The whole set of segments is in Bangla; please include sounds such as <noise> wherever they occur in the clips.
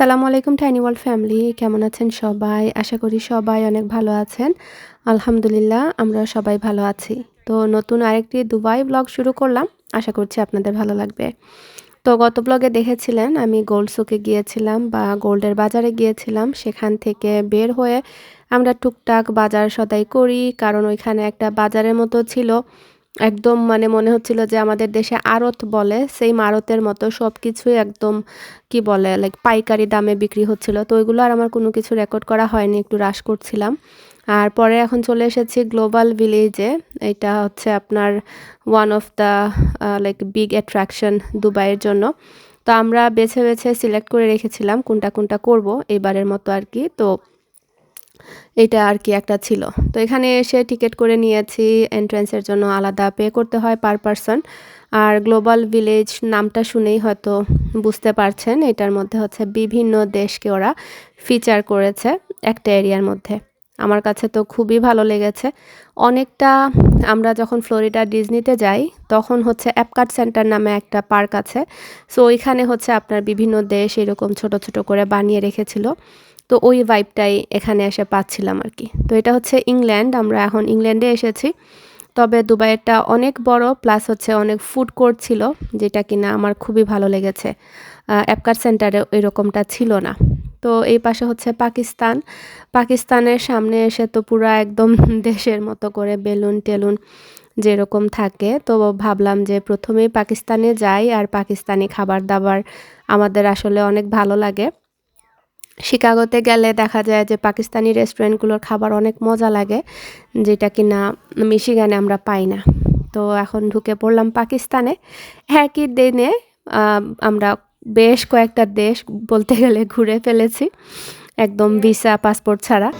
আসসালামু আলাইকুম টাইনি ওয়ার্ল্ড ফ্যামিলি কেমন আছেন সবাই? আশা করি সবাই অনেক ভালো আছেন। আলহামদুলিল্লাহ, আমরা সবাই ভালো আছি। তো নতুন আরেকটি দুবাই ব্লগ শুরু করলাম। আশা করছি আপনাদের ভালো লাগবে। তো গত ব্লগে দেখেছিলেন, আমি গোল্ড সোকে গিয়েছিলাম বা গোল্ডের বাজারে গিয়েছিলাম। সেখান থেকে বের হয়ে আমরা টুকটাক বাজার সদাই করি, কারণ ওইখানে একটা বাজারের মতো ছিল। একদম মানে মনে হচ্ছিল যে আমাদের দেশে আড়ত বলে সেই আড়তের মতো সব কিছুই একদম কি বলে লাইক পাইকারি দামে বিক্রি হচ্ছিল। তো ওইগুলো আর আমার কোনো কিছু রেকর্ড করা হয়নি, একটু রাশ করছিলাম। আর পরে এখন চলে এসেছি গ্লোবাল ভিলেজে এটা হচ্ছে আপনার one of the like big attraction দুবাইয়ের জন্য। তো আমরা বেছে বেছে সিলেক্ট করে রেখেছিলাম কোনটা কোনটা করব, এবারের মতো আর কি। তো এটা আর কি একটা ছিল। তো এখানে এসে টিকিট করে নিয়েছি। এন্ট্রেন্সের জন্য আলাদা পে করতে হয় পার পারসন আর গ্লোবাল ভিলেজ নামটা শুনেই হয়তো বুঝতে পারছেন। এটার মধ্যে হচ্ছে বিভিন্ন দেশকে ওরা ফিচার করেছে একটা এরিয়ার মধ্যে। আমার কাছে তো খুবই ভালো লেগেছে। অনেকটা আমরা যখন ফ্লোরিডা ডিজনিতে যাই, তখন হচ্ছে অ্যাপকার্ট সেন্টার নামে একটা পার্ক আছে। সো ওইখানে হচ্ছে আপনার বিভিন্ন দেশ এরকম ছোট ছোট করে বানিয়ে রেখেছিল। তো ওই ভাইবটাই এখানে এসে পাচ্ছিলাম আর কি। তো এটা হচ্ছে ইংল্যান্ড আমরা এখন ইংল্যান্ডে এসেছি। তবে দুবাইয়েরটা অনেক বড় প্লাস হচ্ছে অনেক ফুড কোর্ট ছিল, যেটা কিনা আমার খুবই ভালো লেগেছে। অ্যাপকার সেন্টারে এরকমটা ছিল না। তো এই পাশে হচ্ছে পাকিস্তান। পাকিস্তানের সামনে এসে তো পুরো একদম <laughs> দেশের মতো করে বেলুন টেলুন যেরকম থাকে। তো ভাবলাম যে প্রথমেই পাকিস্তানে যাই আর পাকিস্তানি খাবার দাবার আমাদের আসলে অনেক ভালো লাগে। শিকাগোতে গেলে দেখা যায় যে পাকিস্তানি রেস্টুরেন্টগুলোর খাবার অনেক মজা লাগে, যেটা কি না মিশিগানে আমরা পাই না। তো এখন ঢুকে পড়লাম পাকিস্তানে। একই দিনে আমরা বেশ কয়েকটা দেশ বলতে গেলে ঘুরে ফেলেছি। একদম ভিসা, পাসপোর্ট ছাড়া।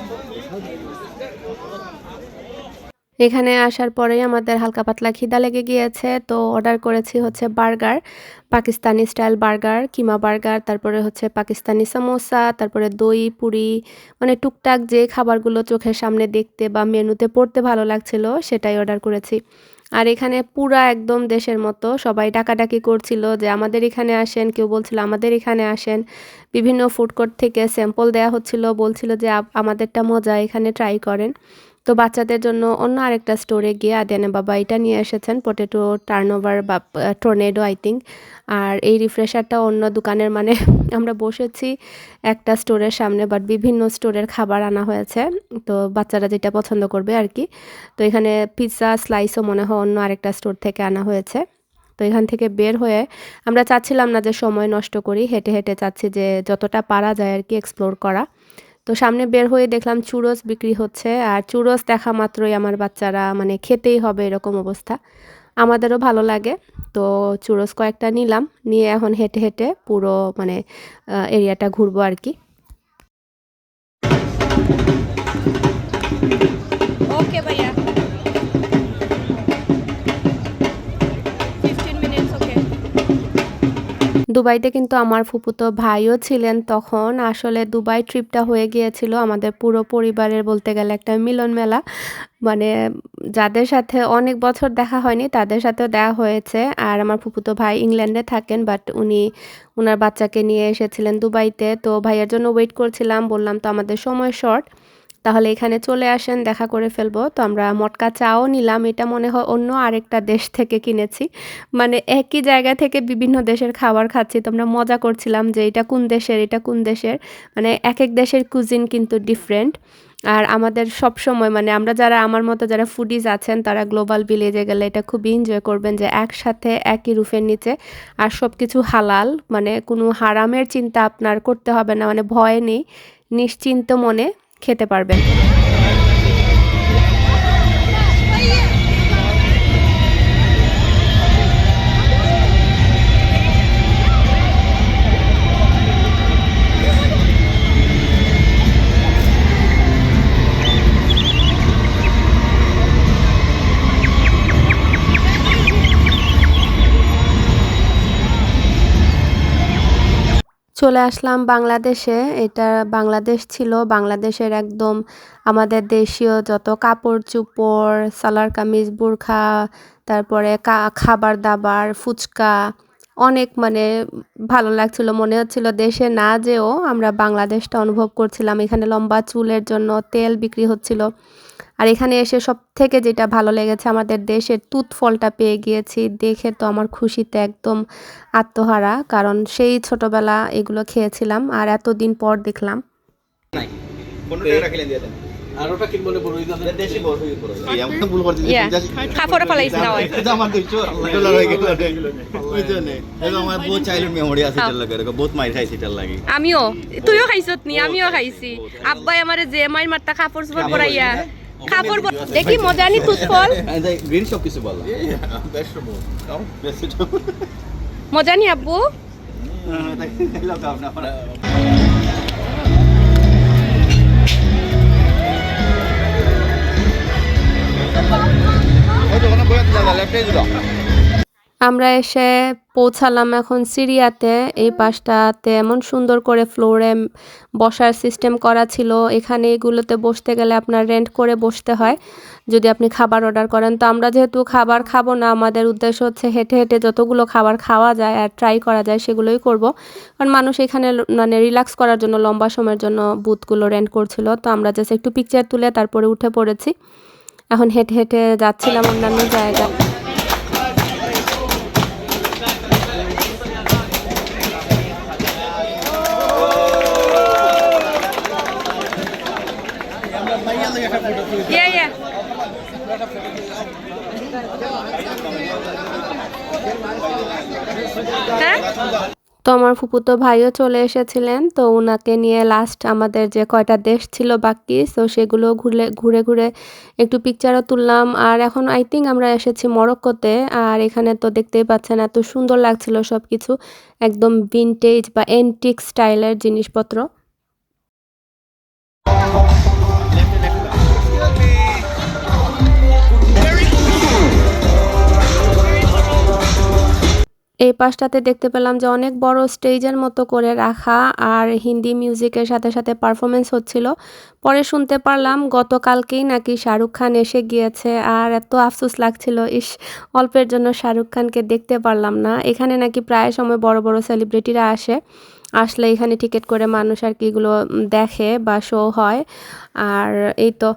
এখানে আসার পরেই আমাদের হালকা পাতলা খিদা লেগে গিয়েছে, তো অর্ডার করেছি হচ্ছে burger, Pakistani style burger, keema burger, তারপরে হচ্ছে পাকিস্তানি সমোসা, তারপরে দই, পুরি মানে টুকটাক যে খাবারগুলো চোখের সামনে দেখতে বা মেনুতে পড়তে ভালো লাগছিল, সেটাই অর্ডার করেছি। আর এখানে পুরা একদম দেশের মতো সবাই ডাকাডাকি করছিল যে আমাদের এখানে আসেন, কেউ বলছিল আমাদের এখানে আসেন। বিভিন্ন ফুড কোর্ট থেকে স্যাম্পল দেয়া হচ্ছিল, বলছিল যে আমাদেরটা মজা, এখানে ট্রাই করেন। তো বাচ্চাদের জন্য অন্য আরেকটা স্টোরে গিয়ে আদিয়ানে বাবা এটা নিয়ে এসেছেন পোটেটো টার্নওভার বা টর্নেডো আই থিঙ্ক আর এই রিফ্রেশারটা অন্য দোকানের মানে <laughs> আমরা বসেছি একটা স্টোরের সামনে বাট বিভিন্ন স্টোরের খাবার আনা হয়েছে। তো বাচ্চারা যেটা পছন্দ করবে আর কি। তো এখানে পিৎজা স্লাইসও মনে হয় অন্য আরেকটা স্টোর থেকে আনা হয়েছে। তো এখান থেকে বের হয়ে আমরা চাচ্ছিলাম না যে সময় নষ্ট করি, হেঁটে হেঁটে চাচ্ছি যে যতটা পারা যায় আর কি এক্সপ্লোর করা। তো সামনে বের হয়ে দেখলাম চুরস বিক্রি হচ্ছে, আর চুরস দেখা মাত্রই আমার বাচ্চারা মানে খেতেই হবে এরকম অবস্থা। আমাদেরও ভালো লাগে, তো চুরস কয়েকটা নিলাম, নিয়ে এখন হেঁটে হেঁটে পুরো মানে এরিয়াটা ঘুরবো আর কি। দুবাইতে কিন্তু আমার ফুপুতো ভাইও ছিলেন তখন। আসলে দুবাই ট্রিপটা হয়ে গিয়েছিল আমাদের পুরো পরিবারের বলতে গেলে একটা মিলন মেলা। মানে যাদের সাথে অনেক বছর দেখা হয়নি তাদের সাথেও দেখা হয়েছে। আর আমার ফুপুতো ভাই ইংল্যান্ডে থাকেন বাট উনি ওনার বাচ্চাকে নিয়ে এসেছিলেন দুবাইতে। তো ভাইয়ের জন্য ওয়েট করছিলাম, বললাম তো আমাদের সময় শর্ট তাহলে এখানে চলে আসেন, দেখা করে ফেলব। তো আমরা মটকা চাও নিলাম, এটা মনে হয় অন্য আরেকটা দেশ থেকে কিনেছি। মানে একই জায়গা থেকে বিভিন্ন দেশের খাবার খাচ্ছি। তো আমরা মজা করছিলাম যে এটা কোন দেশের, এটা কোন দেশের। মানে এক এক দেশের কুজিন কিন্তু ডিফারেন্ট আর আমাদের সব সময় মানে আমরা যারা, আমার মতো যারা ফুডিজ আছেন, তারা গ্লোবাল ভিলেজে গেলে এটা খুব এনজয় করবেন যে একসাথে একই রুফের নিচে। আর সব কিছু হালাল মানে কোনো হারামের চিন্তা আপনার করতে হবে না মানে ভয় নেই, নিশ্চিন্ত মনে। খেতে পারবেন। চলে আসলাম বাংলাদেশে। এটা বাংলাদেশ ছিল। বাংলাদেশের একদম আমাদের দেশীয় যত কাপড় চুপড় সালার কামিজ, বুরখা, তারপরে খাবার দাবার, ফুচকা, অনেক মানে ভালো লাগছিল। মনে হচ্ছিল দেশে না যেও আমরা বাংলাদেশটা অনুভব করছিলাম। এখানে লম্বা চুলের জন্য তেল বিক্রি হচ্ছিল। আর এখানে এসে সব থেকে যেটা ভালো লেগেছে আমাদের দেশের তুত ফলটা পেয়ে গিয়েছি। দেখে তো আমার খুশিতে একদম আত্মহারা কারণ সেই ছোটবেলা এগুলো খেয়েছিলাম আর এতদিন পর দেখলাম। হয়ে হয়ে আমিও। তুইও খাইছত নি? আমিও খাইছি। আব্বাই আমার যে মাই মারতা কাপড় চোপড় পরাইয়া কাপড় দেখি মজানি তুত ফল গ্রিন সব কিছু বলো। মজানি আব্বু। ওই <laughs> দিলাম লেফটে দিলাম। আমরা এসে পৌঁছালাম এখন সিরিয়াতে। এই পাশটাতে এমন সুন্দর করে ফ্লোরে বসার সিস্টেম করা ছিল। এখানে এগুলোতে বসতে গেলে আপনার রেন্ট করে বসতে হয়, যদি আপনি খাবার অর্ডার করেন। তো আমরা যেহেতু খাবার খাব না, আমাদের উদ্দেশ্য হচ্ছে হেঁটে হেঁটে যতগুলো খাবার খাওয়া যায় আর ট্রাই করা যায় সেগুলোই করব। কারণ মানুষ এখানে মানে রিল্যাক্স করার জন্য লম্বা সময়ের জন্য বুথগুলো রেন্ট করছিল। তো আমরা জাস্ট একটু পিকচার তুলে তারপরে উঠে পড়েছি। এখন হেঁটে হেঁটে যাচ্ছিলাম অন্যান্য জায়গায়। ফুপুতো ভাইও চলে এসেছিলেন। তো ওনাকে নিয়ে লাস্ট আমাদের যে কয়টা দেশ ছিল বাকি, তো সেগুলো ঘুরে ঘুরে ঘুরে একটু পিকচারও তুললাম। আর এখন আই থিঙ্ক আমরা এসেছি মরক্কোতে। আর এখানে তো দেখতেই পাচ্ছেন এত সুন্দর লাগছিল সব কিছু একদম ভিনটেজ বা এন্টিক স্টাইলের জিনিসপত্র। এই পাশটাতে দেখতে পেলাম যে অনেক বড় স্টেজের মতো করে রাখা আর হিন্দি মিউজিকের সাথে সাথে পারফরমেন্স হচ্ছিল। পরে শুনতে পারলাম গতকালকেই নাকি শাহরুখ খান এসে গিয়েছে আর এত আফসোস লাগছিল, ইস, অল্পের জন্য শাহরুখ খানকে দেখতে পারলাম না। এখানে নাকি প্রায় সময় বড় বড় সেলিব্রিটিরা আসে, আসলে এখানে টিকিট করে মানুষ আর কি এগুলো দেখে বা শো হয়। আর এই তো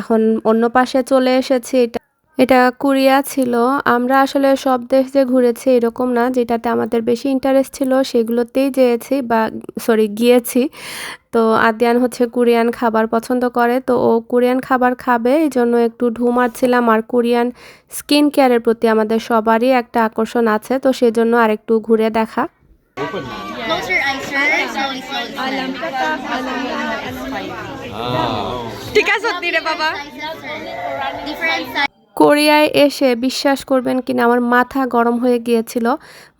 এখন অন্য পাশে চলে এসেছি। এটা এটা কোরিয়া ছিল। আমরা আসলে সব দেশ যে ঘুরেছি এরকম না যেটাতে আমাদের বেশি ইন্টারেস্ট ছিল সেগুলোতেই যেয়েছি বা সরি গিয়েছি। তো আদিয়ান হচ্ছে কোরিয়ান খাবার পছন্দ করে তো ও কোরিয়ান খাবার খাবে এই জন্য একটু ঢু মারছিলাম। আর কোরিয়ান স্কিন কেয়ারের প্রতি আমাদের সবারই একটা আকর্ষণ আছে তো সেজন্য আর একটু ঘুরে দেখা। ঠিক আছে বাবা. কোরিয়ায় এসে বিশ্বাস করবেন কিনা, আমার মাথা গরম হয়ে গিয়েছিল।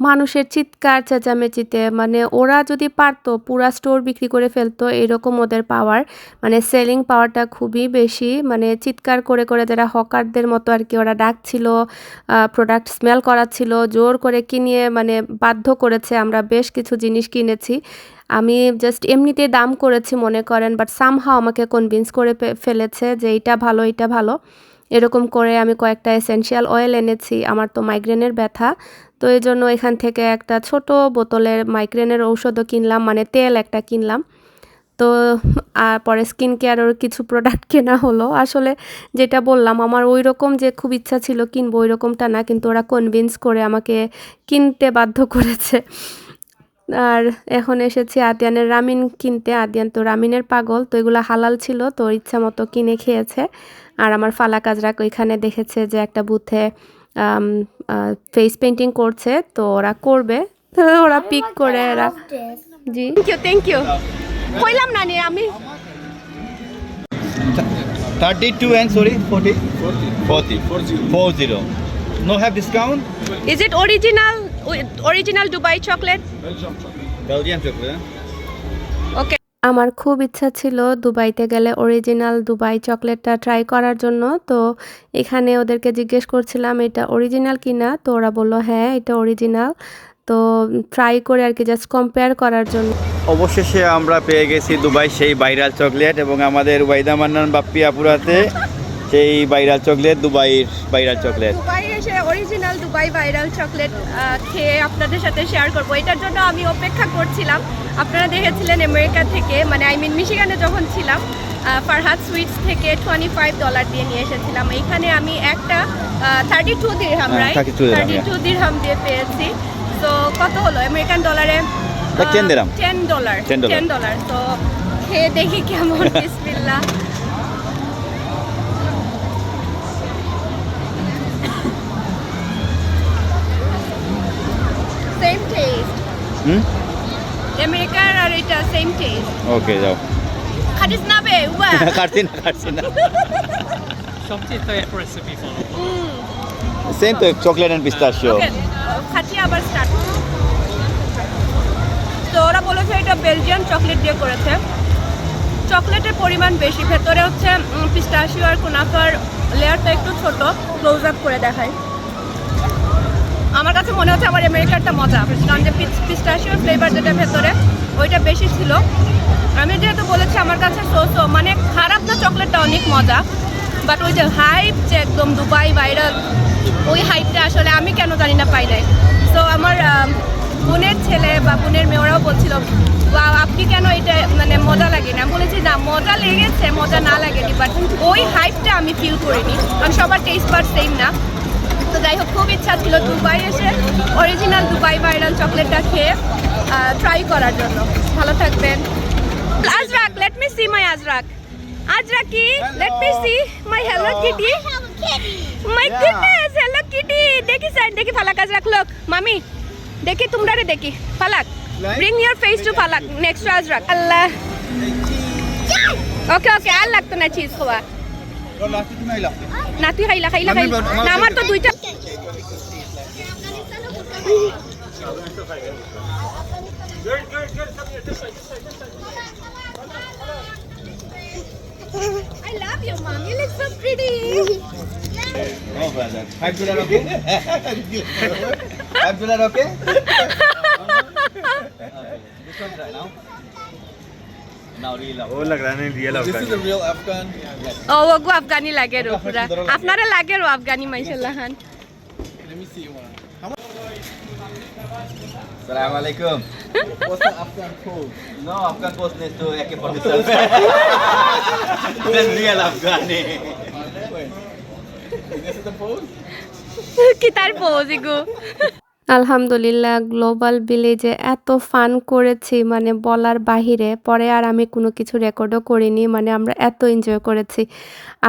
মানুষের চিৎকার, চেঁচামেচিতে মানে ওরা যদি পারতো, পুরা স্টোর বিক্রি করে ফেলতো, এরকম ওদের পাওয়ার মানে সেলিং পাওয়ারটা খুবই বেশি মানে চিৎকার করে করে যারা হকারদের মতো আর কি ওরা ডাকছিল প্রোডাক্ট স্মেল করাচ্ছিল, জোর করে কিনিয়ে মানে বাধ্য করেছে, আমরা বেশ কিছু জিনিস কিনেছি। আমি জাস্ট এমনিতে দাম করেছি মনে করেন বাট সামহাও আমাকে কনভিন্স করে ফেলেছে যে এইটা ভালো এইটা ভালো। এরকম করে আমি কয়েকটা এসেনশিয়াল অয়েল এনেছি, আমার তো মাইগ্রেনের ব্যথা। তো এই জন্য এখান থেকে একটা ছোট বোতলের মাইগ্রেনের ঔষধও কিনলাম মানে তেল একটা কিনলাম। তো আর পরে স্কিন কেয়ারের কিছু প্রোডাক্ট কেনা হলো। আসলে যেটা বললাম, আমার ওই রকম যে খুব ইচ্ছা ছিল কিনবো ওই রকমটা না, কিন্তু ওরা কনভিন্স করে আমাকে কিনতে বাধ্য করেছে। আর এখন এসেছি আদিয়ানের রামিন কিনতে। আদিয়ান তো রামিনের পাগল তো এগুলো হালাল ছিল তো ইচ্ছা মতো কিনে খেয়েছে। আর আমার ফালা কাজরাক ওইখানে দেখেছে যে একটা বুথে ফেস পেন্টিং করছে তো ওরা করবে। তো <laughs> ওরা পিক করে এরা। জি। থ্যাংক ইউ থ্যাংক ইউ কইলাম না নি আমি। 32 and sorry 40 40 40 40 no have discount? Is it original original Dubai chocolate Belgian chocolate okay আমার খুব ইচ্ছা ছিল দুবাইতে গেলে অরিজিনাল দুবাই চকলেটটা ট্রাই করার জন্য তো এখানে ওদেরকে জিজ্ঞেস করছিলাম এটা অরিজিনাল কিনা? তো ওরা বলল হ্যাঁ এটা অরিজিনাল তো ট্রাই করে আর কি জাস্ট কম্পেয়ার করার জন্য। অবশেষে আমরা পেয়ে গেছি দুবাই সেই ভাইরাল চকলেট এবং আমাদের ওয়াইদা মান্নান বাপ্পি আপুরাতে সেই ভাইরাল চকলেট দুবাইয়ের ভাইরাল চকলেট। দুবাই এসে অরিজিনাল দুবাই ভাইরাল চকলেট খেয়ে আপনাদের সাথে শেয়ার করব। এটার জন্য আমি অপেক্ষা করছিলাম। আপনারা দেখেছিলেন আমেরিকা থেকে মানে আই মিন মিশিগানে যখন ছিলাম ফারহাদ সুইটস থেকে টোয়েন্টি ফাইভ ডলার দিয়ে নিয়ে এসেছিলাম। এইখানে আমি একটা thirty two dirham right thirty two dirham দিয়ে পেয়েছি। তো কত হলো? আমেরিকান ডলারে 10 টেন ডলার টেন ডলার তো খেয়ে দেখি কেমন <laughs> বিসমিল্লাহ। হুম? আমেরিকার আর এটা সেম টেস্ট ওকে যাও। খাটিস না বে উবা কাটছি <laughs> না কাটছি না। সবচেয়ে তো রেসিপি ফলো সেম তো চকলেট অ্যান্ড পিস্তাশিও ওকে খাচ্ছি আবার স্টার্ট তো ওরা বলেছে এটা বেলজিয়ান চকলেট দিয়ে করেছে। চকলেটের পরিমাণ বেশি। ভেতরে হচ্ছে পিস্তাশিও আর কুনাফার লেয়ারটা একটু ছোট। ক্লোজ আপ করে দেখায় আমার কাছে মনে হচ্ছে আমার আমেরিকারটা মজা, কারণ যে পিস্তাশিওর ফ্লেভার যেটা ভেতরে, ওইটা বেশি ছিল। আমি যেহেতু বলেছি আমার কাছে সোসো মানে খারাপ না, চকলেটটা অনেক মজা বাট ওই যে হাইপ যে একদম দুবাই ভাইরাল ওই হাইপটা আসলে আমি কেন জানি না পাই নাই। তো আমার বোনের ছেলে বা বোনের মেয়েরাও বলছিল বা আপনি কেন এটা মানে মজা লাগে না বলেছি, না, মজা লেগেছে, মজা না লাগেনি বাট ওই হাইপটা আমি ফিল করিনি। কারণ সবার টেস্ট বার সেম না। তো যাই হোক খুব ইচ্ছা ছিল দুবাই এসে অরিজিনাল দুবাই ভাইরাল চকলেটটা খেয়ে ট্রাই করার জন্য। ভালো থাকবেন। Azraq let me see my Azraq. আজরাকি let me see my hello kitty my goodness hello kitty দেখি স্যার দেখি ফালাক আজরাক লোক মামি দেখি তোমরা রে দেখি Falak bring your face to Falak next to Azraq. Allah. Okay okay আর লাগতো না চিজ খোয়া না তুই খাইলা খাইলা খাইলা না আমার তো দুইটা I love you, mom. You look so pretty. Oh, brother. Five dollar okay? Five dollar okay? This one try now. Now real. Oh, है रियल अफगान ओ वो Oh, अफगानी लगे Afghani let me see one Assalamu alaikum. What's the Afghan code? No, Afghan post needs to AK-47. Then real Afghani. This is the pose? কি তার পোজ এগো আলহামদুলিল্লাহ গ্লোবাল ভিলেজে এত ফান করেছি মানে বলার বাহিরে পরে আর আমি কোনো কিছু রেকর্ডও করিনি মানে আমরা এত এনজয় করেছি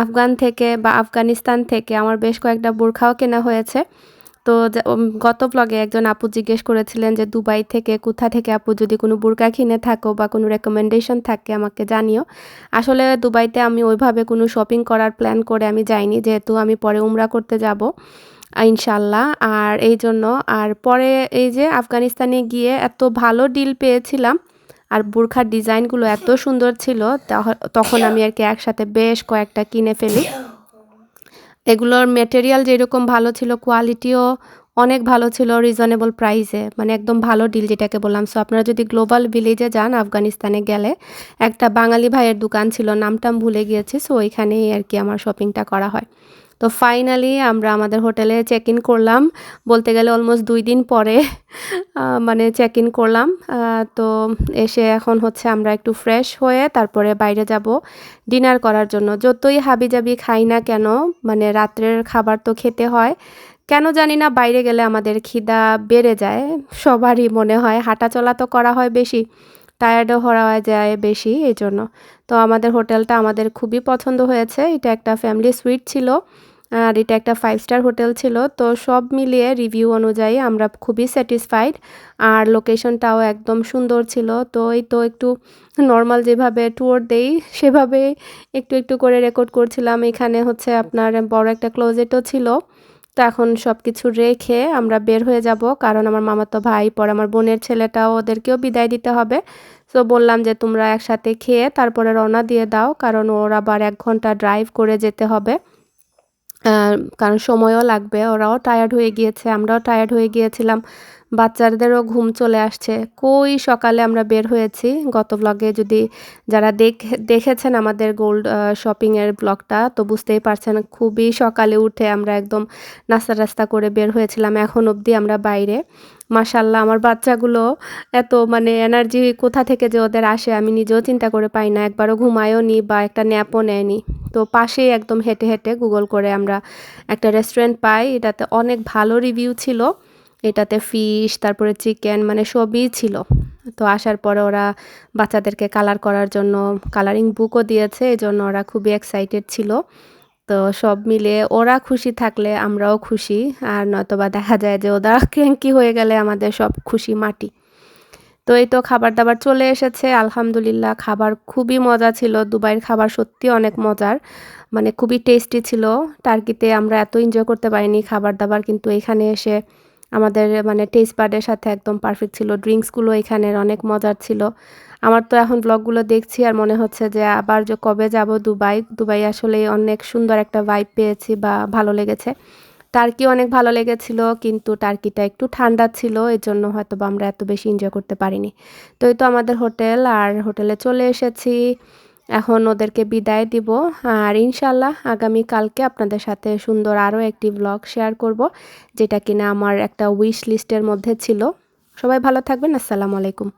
আফগান থেকে বা আফগানিস্তান থেকে আমার বেশ কয়েকটা বোরখাও কেনা হয়েছে তো গত ব্লগে একজন আপু জিজ্ঞেস করেছিলেন যে, দুবাই থেকে কোথা থেকে আপু যদি কোনো বোরকা কিনে থাকো বা কোনো রেকমেন্ডেশন থাকে, আমাকে জানিও। আসলে দুবাইতে আমি ওইভাবে কোনো শপিং করার প্ল্যান করে আমি যাইনি, যেহেতু আমি পরে উমরা করতে যাব, ইনশাল্লাহ। আর এই জন্য, আর পরে এই যে আফগানিস্তানে গিয়ে এত ভালো ডিল পেয়েছিলাম, আর বোরখার ডিজাইনগুলো এত সুন্দর ছিল তখ- তখন আমি আর কি একসাথে বেশ কয়েকটা কিনে ফেলি। এগুলোর মেটেরিয়াল যেরকম ভালো ছিল কোয়ালিটিও অনেক ভালো ছিল রিজনেবল প্রাইসে মানে একদম ভালো ডিল যেটাকে বললাম। সো আপনারা যদি গ্লোবাল ভিলেজে যান, আফগানিস্তানে গেলে, একটা বাঙালি ভাইয়ের দোকান ছিল, নামটাম ভুলে গিয়েছি। সো ওইখানেই আর কি আমার শপিংটা করা হয়। তো ফাইনালি আমরা আমাদের হোটেলে চেক ইন করলাম। বলতে গেলে অলমোস্ট দুই দিন পরে মানে চেক ইন করলাম তো এসে এখন হচ্ছে আমরা একটু ফ্রেশ হয়ে তারপরে বাইরে যাব ডিনার করার জন্য। যতই হাবিজাবি খাই না কেন মানে রাত্রের খাবার তো খেতে হয়। কেন জানি না বাইরে গেলে আমাদের খিদা বেড়ে যায়। সবারই মনে হয় হাঁটা চলা তো করা হয় বেশি টায়ার্ডও হওয়া যায় বেশি এই জন্য তো আমাদের হোটেলটা আমাদের খুবই পছন্দ হয়েছে। এটা একটা ফ্যামিলি সুইট ছিল। আর এটা একটা ফাইভ স্টার হোটেল ছিল, তো সব মিলিয়ে রিভিউ অনুযায়ী আমরা খুবই স্যাটিসফাইড আর লোকেশনটাও একদম সুন্দর ছিল, তো এই তো একটু নর্মাল যেভাবে ট্যুর দেই, সেভাবে একটু একটু করে রেকর্ড করছিলাম। এখানে হচ্ছে আপনার বড় একটা ক্লোজেটও ছিল, তো এখন সব কিছু রেখে আমরা বের হয়ে যাব, কারণ আমার মামাতো ভাই, পর আমার বোনের ছেলেটাও ওদেরকেও বিদায় দিতে হবে। তো বললাম যে তোমরা একসাথে খেয়ে তারপরে রওনা দিয়ে দাও, কারণ ওর আবার এক ঘণ্টা ড্রাইভ করে যেতে হবে। কারণ সময়ও লাগবে, ওরাও টায়ার্ড হয়ে গিয়েছে, আমরাও টায়ার্ড হয়ে গিয়েছিলাম, বাচ্চাদেরও ঘুম চলে আসছে। কই সকালে আমরা বের হয়েছি? গত ব্লগে যদি যারা দেখে, দেখেছেন আমাদের গোল্ড শপিংয়ের ব্লগটা তো বুঝতেই পারছেন খুবই সকালে উঠে আমরা একদম নাস্তা রাস্তা করে বের হয়েছিলাম, এখন অবধি আমরা বাইরে। মাশাল্লাহ আমার বাচ্চাগুলো এত মানে এনার্জি কোথা থেকে যে ওদের আসে আমি নিজেও চিন্তা করে পাই না। একবারও ঘুমায়ও নি বা একটা ন্যাপও নেয়নি। তো পাশেই একদম হেঁটে হেঁটে গুগল করে আমরা একটা রেস্টুরেন্ট পাই। এটাতে অনেক ভালো রিভিউ ছিল। এটাতে ফিশ তারপরে চিকেন মানে সবই ছিল। তো আসার পরে ওরা বাচ্চাদেরকে কালার করার জন্য কালারিং বুকও দিয়েছে। এই জন্য ওরা খুবই এক্সাইটেড ছিল। তো সব মিলে ওরা খুশি থাকলে আমরাও খুশি। আর নয়তোবা দেখা যায় যে ওরা <laughs> ক্র্যাঙ্কি হয়ে গেলে আমাদের সব খুশি মাটি। তো এই তো খাবার দাবার চলে এসেছে। আলহামদুলিল্লাহ খাবার খুবই মজা ছিল। দুবাইয়ের খাবার সত্যি অনেক মজার। মানে খুবই টেস্টি ছিল। টার্কিতে আমরা এত এনজয় করতে পারিনি খাবার দাবার কিন্তু এখানে এসে আমাদের মানে টেস্ট বার্ডের সাথে একদম পারফেক্ট ছিল। ড্রিঙ্কসগুলো এখানের অনেক মজার ছিল। আমার তো এখন ব্লগগুলো দেখছি আর মনে হচ্ছে যে আবার যে কবে যাব দুবাই। দুবাই আসলে অনেক সুন্দর একটা ভাইব পেয়েছি বা ভালো লেগেছে। টার্কি অনেক ভালো লেগেছিল, কিন্তু টার্কিটা একটু ঠান্ডা ছিল এই জন্য হয়তো বা আমরা এত বেশি এনজয় করতে পারিনি। তো এই তো আমাদের হোটেল, আর হোটেলে চলে এসেছি। এখন ওদেরকে বিদায় দিব, আর ইনশাল্লাহ আগামী কালকে আপনাদের সাথে সুন্দর আরও একটি ব্লগ শেয়ার করব, যেটা কিনা আমার একটা উইশ লিস্টের মধ্যে ছিল। সবাই ভালো থাকবেন, আসসালামু আলাইকুম।